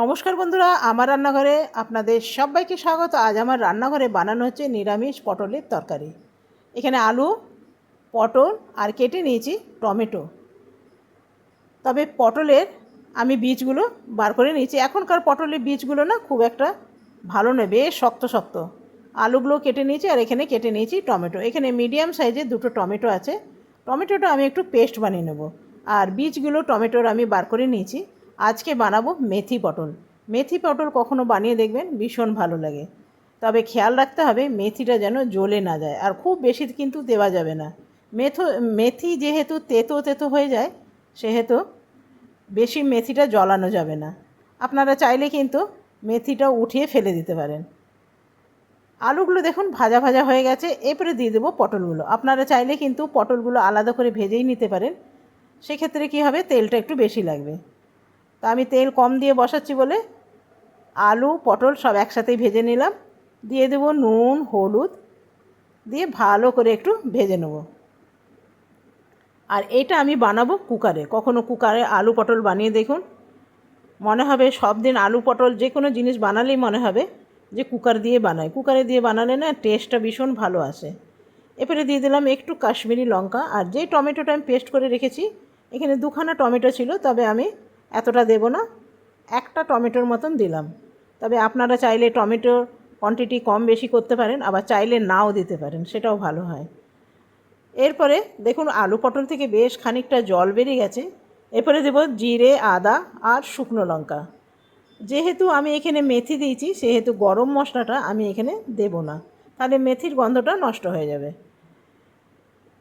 নমস্কার বন্ধুরা, আমার রান্নাঘরে আপনাদের সবাইকে স্বাগত। আজ আমার রান্নাঘরে বানানো হচ্ছে নিরামিষ পটলের তরকারি। এখানে আলু, পটল আর কেটে নিয়েছি টমেটো। তবে পটলের আমি বীজগুলো বার করে নিয়েছি। এখনকার পটলের বীজগুলো না খুব একটা ভালো নয়, বেশ শক্ত শক্ত। আলুগুলো কেটে নিয়েছি আর এখানে কেটে নিয়েছি টমেটো। এখানে মিডিয়াম সাইজের দুটো টমেটো আছে। টমেটোটা আমি একটু পেস্ট বানিয়ে নেব। আর বীজগুলো টমেটোর আমি বার করে নিয়েছি। আজকে বানাবো মেথি পটল। মেথি পটল কখনো বানিয়ে দেখবেন ভীষণ ভালো লাগে। তবে খেয়াল রাখতে হবে মেথিটা যেন জ্বলে না যায়, আর খুব বেশি কিন্তু দেওয়া যাবে না। মেথো, মেথি যেহেতু তেতো তেতো হয়ে যায়, সেহেতু বেশি মেথিটা জ্বলানো যাবে না। আপনারা চাইলে কিন্তু মেথিটা উঠিয়ে ফেলে দিতে পারেন। আলুগুলো দেখুন ভাজা ভাজা হয়ে গেছে, এরপরে দিয়ে দেবো পটলগুলো। আপনারা চাইলে কিন্তু পটলগুলো আলাদা করে ভেজেই নিতে পারেন। সেক্ষেত্রে কী হবে, তেলটা একটু বেশি লাগবে। তা আমি তেল কম দিয়ে বসাচ্ছি বলে আলু, পটল সব একসাথেই ভেজে নিলাম। দিয়ে দেবো নুন, হলুদ দিয়ে ভালো করে একটু ভেজে নেব। আর এটা আমি বানাবো কুকারে। কখনো কুকারে আলু, পটল বানিয়ে দেখুন। মনে হবে সব দিন আলু, পটল যে কোনো জিনিস বানালেই মনে হবে যে কুকার দিয়ে বানাই কুকারে দিয়ে বানালে না টেস্টটা ভীষণ ভালো আসে। এরপরে দিয়ে দিলাম একটু কাশ্মীরি লঙ্কা। আর যে টমেটোটা আমি পেস্ট করে রেখেছি, এখানে দুখানা টমেটো ছিল, তবে আমি এতটা দেব না। একটা টমেটোর মতন দিলাম। তবে আপনারা চাইলে টমেটোর কোয়ান্টিটি কম বেশি করতে পারেন, আবার চাইলে নাও দিতে পারেন, সেটাও ভালো হয়। এরপরে দেখুন, আলু পটল থেকে বেশ খানিকটা জল বেরিয়ে গেছে। এরপরে দেব জিরে, আদা আর শুকনো লঙ্কা। যেহেতু আমি এখানে মেথি দিয়েছি, সেহেতু গরম মশলাটা আমি এখানে দেব না। তাহলে মেথির গন্ধটা নষ্ট হয়ে যাবে।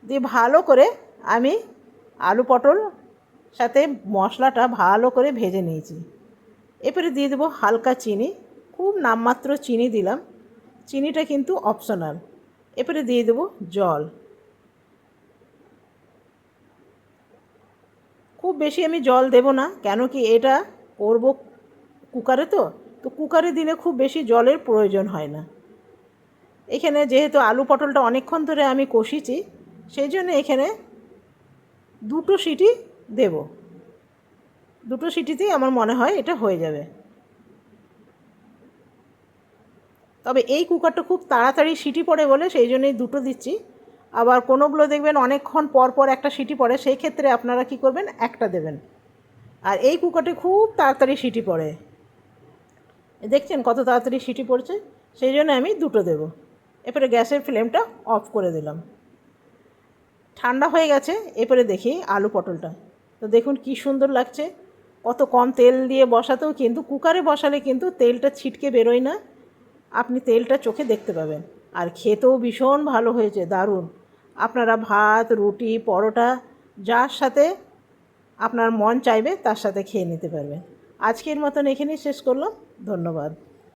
দিয়ে ভালো করে আমি আলু পটল সাথে মশলাটা ভালো করে ভেজে নিয়েছি। এরপরে দিয়ে দেবো হালকা চিনি, খুব নামমাত্র চিনি দিলাম। চিনিটা কিন্তু অপশনাল এরপরে দিয়ে দেবো জল। খুব বেশি আমি জল দেব না, কেন কি এটা করব কুকারে তো তো কুকারে দিলে খুব বেশি জলের প্রয়োজন হয় না। এখানে যেহেতু আলু পটলটা অনেকক্ষণ ধরে আমি কষিছি, সেই জন্য এখানে দুটো সিটি দেব। দুটো সিটিতেই আমার মনে হয় এটা হয়ে যাবে। তবে এই কুকারটা খুব তাড়াতাড়ি সিটি পড়ে বলে সেই জন্যই দুটো দিচ্ছি। আবার কোনোগুলো দেখবেন অনেকক্ষণ পর পর একটা সিটি পড়ে, সেই ক্ষেত্রে আপনারা কি করবেন? একটা দেবেন। আর এই কুকারটি খুব তাড়াতাড়ি সিটি পড়ে। দেখছেন কত তাড়াতাড়ি সিটি পড়ছে? সেই জন্য আমি দুটো দেব। এরপরে গ্যাসের ফ্লেমটা অফ করে দিলাম। ঠান্ডা হয়ে গেছে, এরপরে দেখি আলু পটলটা। তো দেখুন কি সুন্দর লাগছে। কত কম তেল দিয়ে বসাতেও কিন্তু, কুকারে বসালে কিন্তু তেলটা ছিটকে বেরোয় না। আপনি তেলটা চোখে দেখতে পাবেন। আর খেতেও ভীষণ ভালো হয়েছে, দারুণ। আপনারা ভাত, রুটি, পরোটা, যার সাথে আপনার মন চাইবে, তার সাথে খেয়ে নিতে পারবেন। আজকের মতন এখানেই শেষ করলাম। ধন্যবাদ।